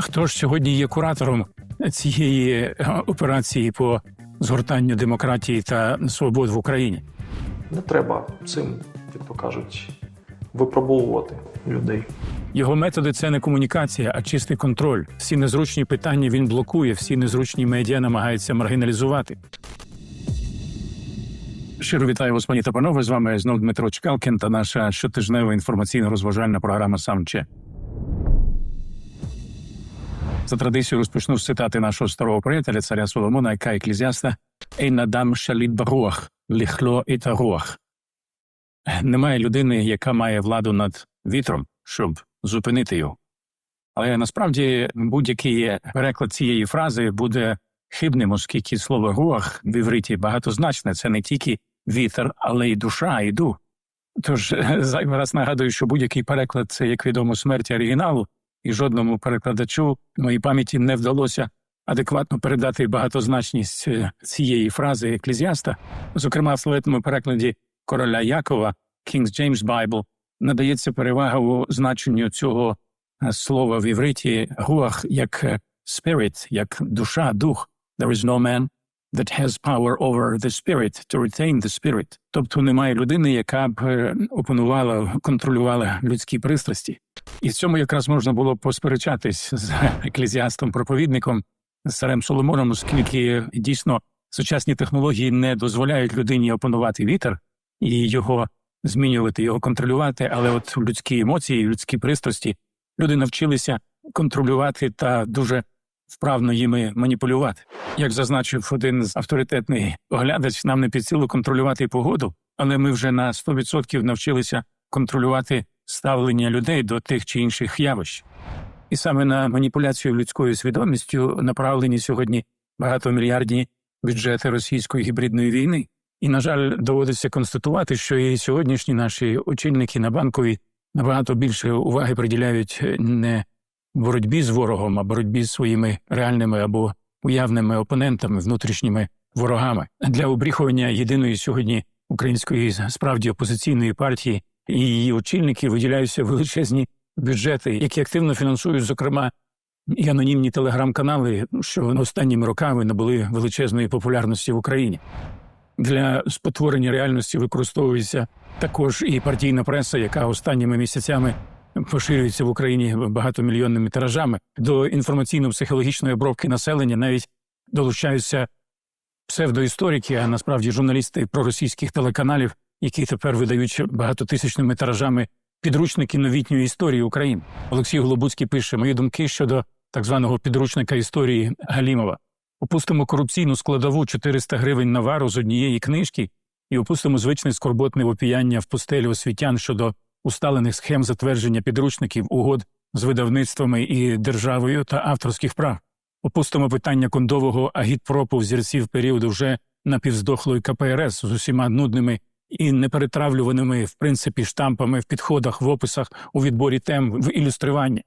Хто ж сьогодні є куратором цієї е, операції по згортанню демократії та свобод в Україні? Не треба цим, як то кажуть, випробовувати людей. Його методи це не комунікація, а чистий контроль. Всі незручні питання він блокує, всі незручні медіа намагається маргіналізувати. Щиро вітаю вас, пані та панове. З вами знов Дмитро Чкалкін та наша щотижнева інформаційно-розважальна програма «Самче». За традицією розпочну з цитати нашого старого приятеля, царя Соломона, яка еклезіаста «Ейнадам шаліт баруах, ліхло і таруах». Немає людини, яка має владу над вітром, щоб зупинити його. Але насправді будь-який переклад цієї фрази буде хибним, оскільки слово руах в івриті багатозначне. Це не тільки вітер, але й душа, і дух. Тож зайвий раз нагадую, що будь-який переклад це, як відомо, смерть оригіналу, і жодному перекладачу моїй пам'яті не вдалося адекватно передати багатозначність е, цієї фрази еклезіаста. Зокрема, в словетному перекладі короля Якова King James Bible надається перевага у значенню цього е, слова в івриті руах як е, spirit, як душа, дух. There is no man that has power over the spirit to retain the spirit. Тобто немає людини, яка б е, опанувала, контролювала людські пристрасті. І в цьому якраз можна було посперечатись з еклезіастом-проповідником з царем Соломоном, оскільки дійсно сучасні технології не дозволяють людині опанувати вітер і його змінювати, його контролювати. Але от людські емоції, людські пристрасті люди навчилися контролювати та дуже вправно їми маніпулювати. Як зазначив один з авторитетний оглядач, нам не під силу контролювати погоду, але ми вже на 100% навчилися контролювати ставлення людей до тих чи інших явищ. І саме на маніпуляцію людською свідомістю направлені сьогодні багатомільярдні бюджети російської гібридної війни. І, на жаль, доводиться констатувати, що і сьогоднішні наші очільники на банкові набагато більше уваги приділяють не боротьбі з ворогом, а боротьбі з своїми реальними або уявними опонентами, внутрішніми ворогами для обріхування єдиної сьогодні української справді опозиційної партії і її очільники виділяються величезні бюджети, які активно фінансують, зокрема. І анонімні телеграм-канали, що останніми роками набули величезної популярності в Україні. Для спотворення реальності використовується також і партійна преса, яка останніми місяцями поширюється в Україні багатомільйонними тиражами. До інформаційно-психологічної обробки населення навіть долучаються псевдоісторики, а насправді журналісти проросійських телеканалів, які тепер видають багатотисячними тиражами підручники новітньої історії України. Олексій Голобуцький пише мої думки щодо так званого підручника історії Галімова. Опустимо корупційну складову 400 гривень на вару з однієї книжки і опустимо звичне скорботне вопіяння в пустелі освітян щодо усталених схем затвердження підручників, угод з видавництвами і державою та авторських прав. Опустимо питання кондового агітпропу взірців періоду вже напівздохлої КПРС з усіма нудними і неперетравлюваними в принципі штампами в підходах, в описах, у відборі тем, в ілюструванні.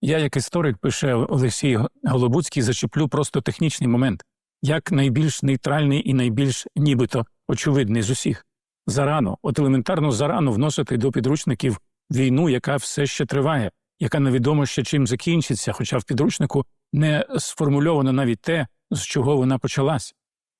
Я, як історик, пише Олексій Голобуцький, зачеплю просто технічний момент, як найбільш нейтральний і найбільш нібито очевидний з усіх. Зарано, от елементарно зарано вносити до підручників війну, яка все ще триває, яка невідомо ще чим закінчиться, хоча в підручнику не сформульовано навіть те, з чого вона почалась.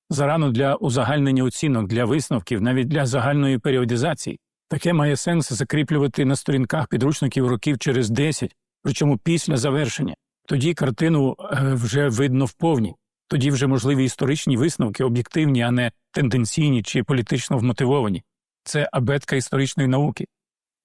Зарано для узагальнення оцінок, для висновків, навіть для загальної періодизації. Таке має сенс закріплювати на сторінках підручників років через 10, причому після завершення. Тоді картину е, вже видно вповні, тоді вже можливі історичні висновки, об'єктивні, а не тенденційні чи політично вмотивовані. Це абетка історичної науки.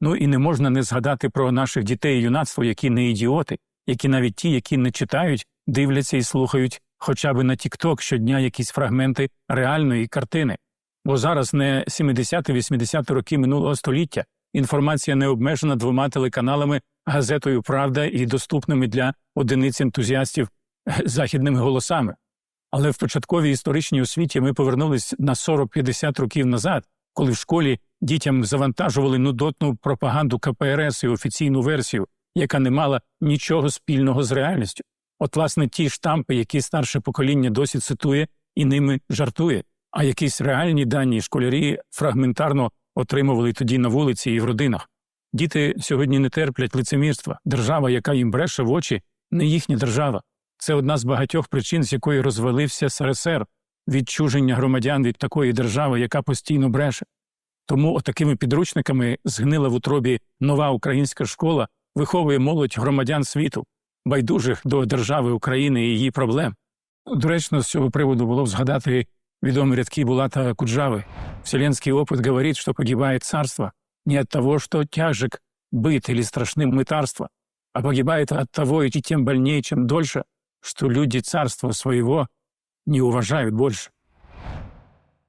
Ну і не можна не згадати про наших дітей і юнацтво, які не ідіоти, які навіть ті, які не читають, дивляться і слухають хоча б на TikTok щодня якісь фрагменти реальної картини. Бо зараз не 70-80 роки минулого століття інформація не обмежена двома телеканалами, газетою Правда і доступними для одиниць ентузіастів західними голосами. Але в початковій історичній освіті ми повернулись на 40-50 років назад, коли в школі дітям завантажували нудотну пропаганду КПРС і офіційну версію, яка не мала нічого спільного з реальністю. От, власне, ті штампи, які старше покоління досі цитує і ними жартує, а якісь реальні дані школярі фрагментарно отримували тоді на вулиці і в родинах. Діти сьогодні не терплять лицемірства. Держава, яка їм бреше в очі, не їхня держава. Це одна з багатьох причин, з якої розвалився СРСР відчуження громадян від такої держави, яка постійно бреше. Тому отакими підручниками згнила в утробі нова українська школа, виховує молодь громадян світу, байдужих до держави України і її проблем. Доречно, з цього приводу було б згадати відомі рядки Булата Куджави. Вселенский опыт говорит, что погибает царство не от того, что тяжек быт или страшным мытарство, а погибает от того, и тем больнее, чем дольше, что люди царства своего не уважають більше.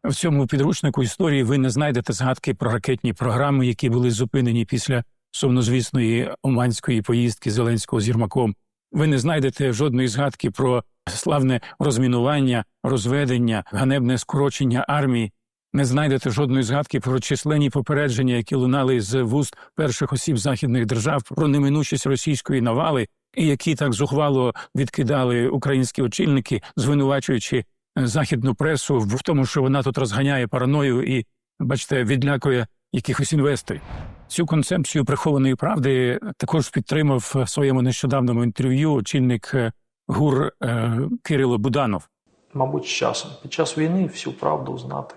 В цьому підручнику історії ви не знайдете згадки про ракетні програми, які були зупинені після сумнозвісної оманської поїздки Зеленського з Єрмаком. Ви не знайдете жодної згадки про славне розмінування, розведення, ганебне скорочення армії. Не знайдете жодної згадки про численні попередження, які лунали з вуст перших осіб західних держав про неминучість російської навали, і які так зухвало відкидали українські очільники, звинувачуючи західну пресу в тому, що вона тут розганяє параною і, бачите, відлякує якихось інвесторів. Цю концепцію прихованої правди також підтримав в своєму нещодавньому інтерв'ю очільник е, ГУР е, Кирило Буданов. Мабуть, з часом. Під час війни всю правду знати.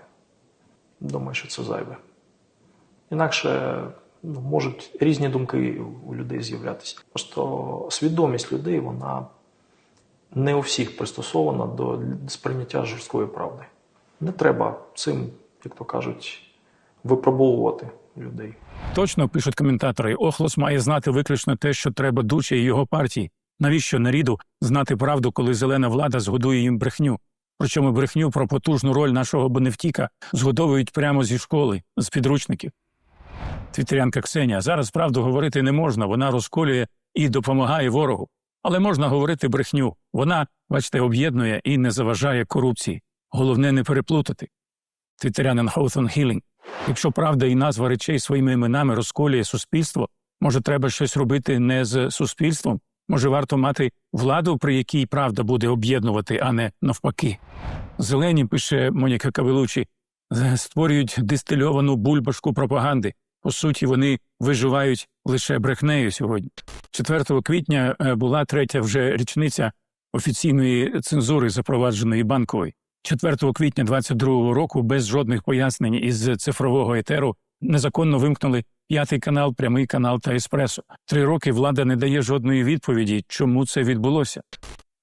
Думаю, що це зайве. Інакше ну, можуть різні думки у людей з'являтися. Просто свідомість людей вона не у всіх пристосована до сприйняття жорсткої правди. Не треба цим, як то кажуть, випробовувати людей. Точно пишуть коментатори, Охлос має знати виключно те, що треба Дучі і його партії. Навіщо наріду знати правду, коли зелена влада згодує їм брехню? Причому брехню про потужну роль нашого боневтіка згодовують прямо зі школи, з підручників. Твітерянка Ксенія, зараз правду говорити не можна, вона розколює і допомагає ворогу. Але можна говорити брехню. Вона, бачите, об'єднує і не заважає корупції. Головне не переплутати. Твітерянин Хоутон Хілінг. Якщо правда і назва речей своїми іменами розколює суспільство, може, треба щось робити не з суспільством, може, варто мати владу, при якій правда буде об'єднувати, а не навпаки. Зелені, пише Моніка Кавелучі, створюють дистильовану бульбашку пропаганди. По суті, вони виживають лише брехнею сьогодні. 4 квітня е, була третя вже річниця офіційної цензури, запровадженої банкової. 4 квітня 22 року без жодних пояснень із цифрового етеру незаконно вимкнули п'ятий канал, прямий канал та еспресо. Три роки влада не дає жодної відповіді, чому це відбулося.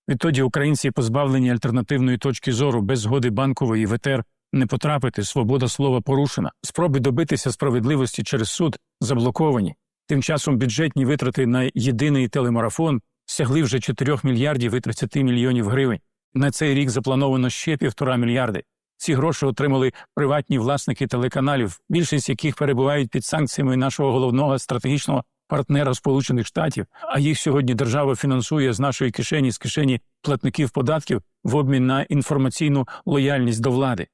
Відтоді українці позбавлені альтернативної точки зору без згоди банкової в етер не потрапити, свобода слова порушена. Спроби добитися справедливості через суд заблоковані. Тим часом бюджетні витрати на єдиний телемарафон сягли вже 4 мільярдів і 30 мільйонів гривень. На цей рік заплановано ще півтора мільярди. Ці гроші отримали приватні власники телеканалів, більшість яких перебувають під санкціями нашого головного стратегічного партнера Сполучених Штатів. А їх сьогодні держава фінансує з нашої кишені, з кишені платників податків в обмін на інформаційну лояльність до влади.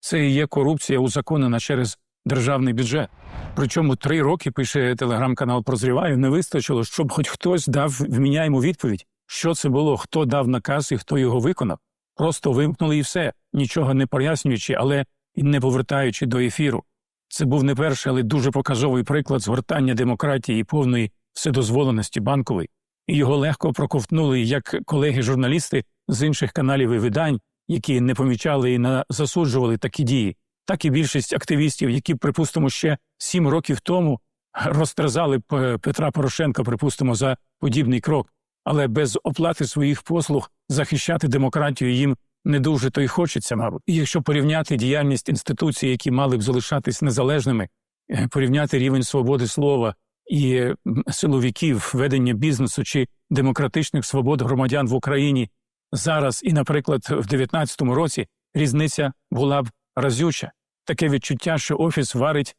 Це і є корупція, узаконена через державний бюджет. Причому три роки пише телеграм-канал Прозріваю, не вистачило, щоб хоч хтось дав вміняємо відповідь, що це було, хто дав наказ і хто його виконав. Просто вимкнули і все, нічого не пояснюючи, але і не повертаючи до ефіру. Це був не перший, але дуже показовий приклад згортання демократії і повної вседозволеності банкової. І його легко проковтнули як колеги-журналісти з інших каналів і видань, які не помічали і не засуджували такі дії, так і більшість активістів, які, припустимо, ще сім років тому розтерзали Петра Порошенка, припустимо, за подібний крок, але без оплати своїх послуг захищати демократію їм не дуже то й хочеться, мабуть. І якщо порівняти діяльність інституцій, які мали б залишатись незалежними, е, порівняти рівень свободи слова і силовиків, ведення бізнесу чи демократичних свобод громадян в Україні зараз і, наприклад, в 19-му році різниця була б разюча. Таке відчуття, що офіс варить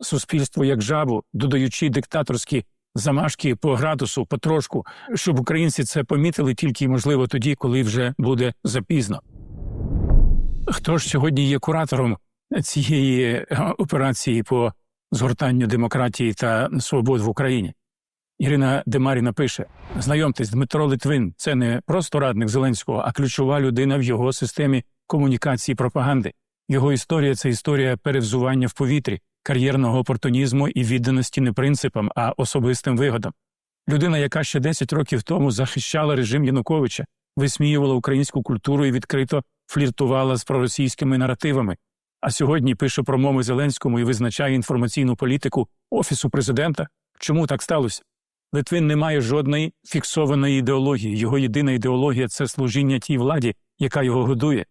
суспільство як жабу, додаючи диктаторські замашки по градусу, потрошку, щоб українці це помітили тільки можливо тоді, коли вже буде запізно. Хто ж сьогодні є куратором цієї е, операції по згортанню демократії та свобод в Україні? Ірина Демаріна пише: знайомтесь, Дмитро Литвин це не просто радник Зеленського, а ключова людина в його системі комунікації і пропаганди. Його історія це історія перевзування в повітрі, кар'єрного опортунізму і відданості не принципам, а особистим вигодам. Людина, яка ще 10 років тому захищала режим Януковича, висміювала українську культуру і відкрито фліртувала з проросійськими наративами. А сьогодні пише промови Зеленському і визначає інформаційну політику Офісу президента. Чому так сталося? Литвин не має жодної фіксованої ідеології. Його єдина ідеологія це служіння тій владі, яка його годує.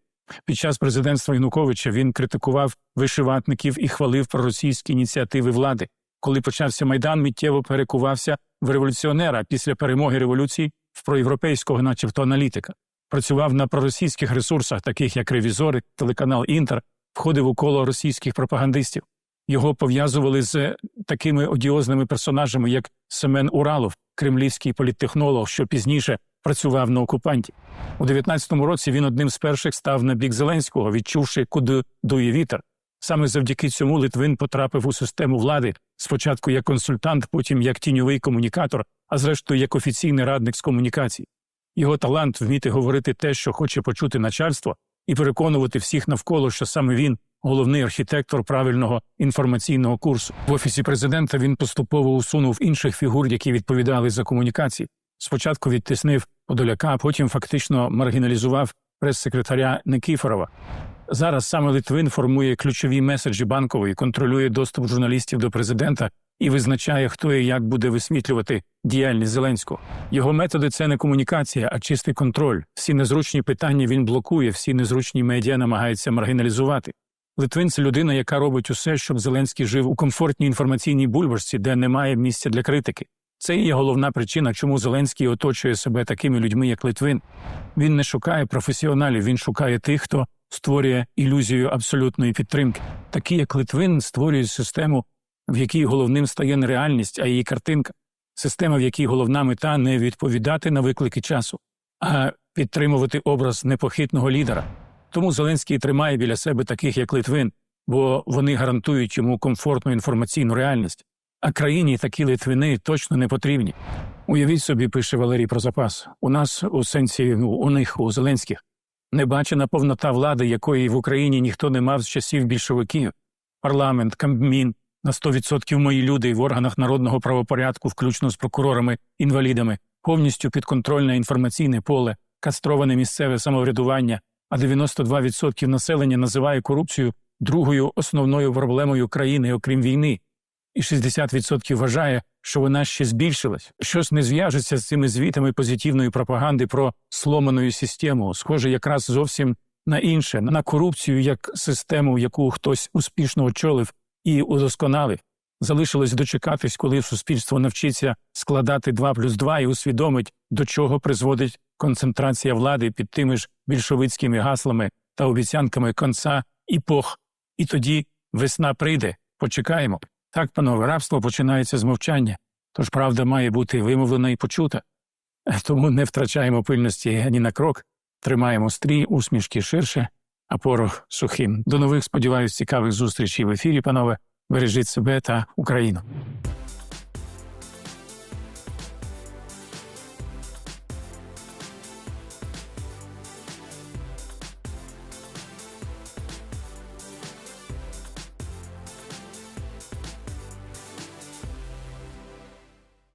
Під час президентства Януковича він критикував вишиватників і хвалив проросійські ініціативи влади. Коли почався майдан, миттєво перекувався в революціонера після перемоги революції в проєвропейського, начебто, аналітика. Працював на проросійських ресурсах, таких як ревізори, телеканал Інтер, входив у коло російських пропагандистів. Його пов'язували з такими одіозними персонажами, як Семен Уралов, кремлівський політтехнолог, що пізніше працював на окупанті. У 19-му році він одним з перших став на бік Зеленського, відчувши, куди дує вітер. Саме завдяки цьому Литвин потрапив у систему влади спочатку як консультант, потім як тіньовий комунікатор, а зрештою як офіційний радник з комунікацій. Його талант вміти говорити те, що хоче почути начальство, і переконувати всіх навколо, що саме він головний архітектор правильного інформаційного курсу. В офісі президента він поступово усунув інших фігур, які відповідали за комунікації. Спочатку відтиснив Подоляка, потім фактично маргіналізував прес-секретаря Никіфорова. Зараз саме Литвин формує ключові меседжі банкової, контролює доступ журналістів до президента і визначає, хто і як буде висвітлювати діяльність Зеленського. Його методи це не комунікація, а чистий контроль. Всі незручні питання він блокує, всі незручні медіа намагається маргіналізувати. Литвин це людина, яка робить усе, щоб Зеленський жив у комфортній інформаційній бульбашці, де немає місця для критики. Це є головна причина, чому Зеленський оточує себе такими людьми, як Литвин. Він не шукає професіоналів, він шукає тих, хто створює ілюзію абсолютної підтримки. Такі, як Литвин, створюють систему, в якій головним стає не реальність, а її картинка. Система, в якій головна мета не відповідати на виклики часу, а підтримувати образ непохитного лідера. Тому Зеленський тримає біля себе таких, як Литвин, бо вони гарантують йому комфортну інформаційну реальність. А країні такі Литвини точно не потрібні. Уявіть собі, пише Валерій про запас. У нас у сенсі у них, у Зеленських, небачена повнота влади, якої в Україні ніхто не мав з часів більшовиків. Парламент, Кабмін, на 100% мої люди в органах народного правопорядку, включно з прокурорами, інвалідами, повністю підконтрольне інформаційне поле, кастроване місцеве самоврядування, а 92% населення називає корупцію другою основною проблемою країни, окрім війни. І 60% вважає, що вона ще збільшилась. Щось не зв'яжеться з цими звітами позитивної пропаганди про сломану систему, схоже якраз зовсім на інше, на корупцію як систему, яку хтось успішно очолив і удосконалив. Залишилось дочекатись, коли суспільство навчиться складати 2 плюс 2 і усвідомить, до чого призводить концентрація влади під тими ж більшовицькими гаслами та обіцянками конца епох. І тоді весна прийде. Почекаємо. Так, панове, рабство починається з мовчання, тож правда має бути вимовлена і почута. Тому не втрачаємо пильності ані на крок, тримаємо стрій, усмішки ширше, а порох сухим. До нових, сподіваюсь, цікавих зустрічей в ефірі, панове. Бережіть себе та Україну.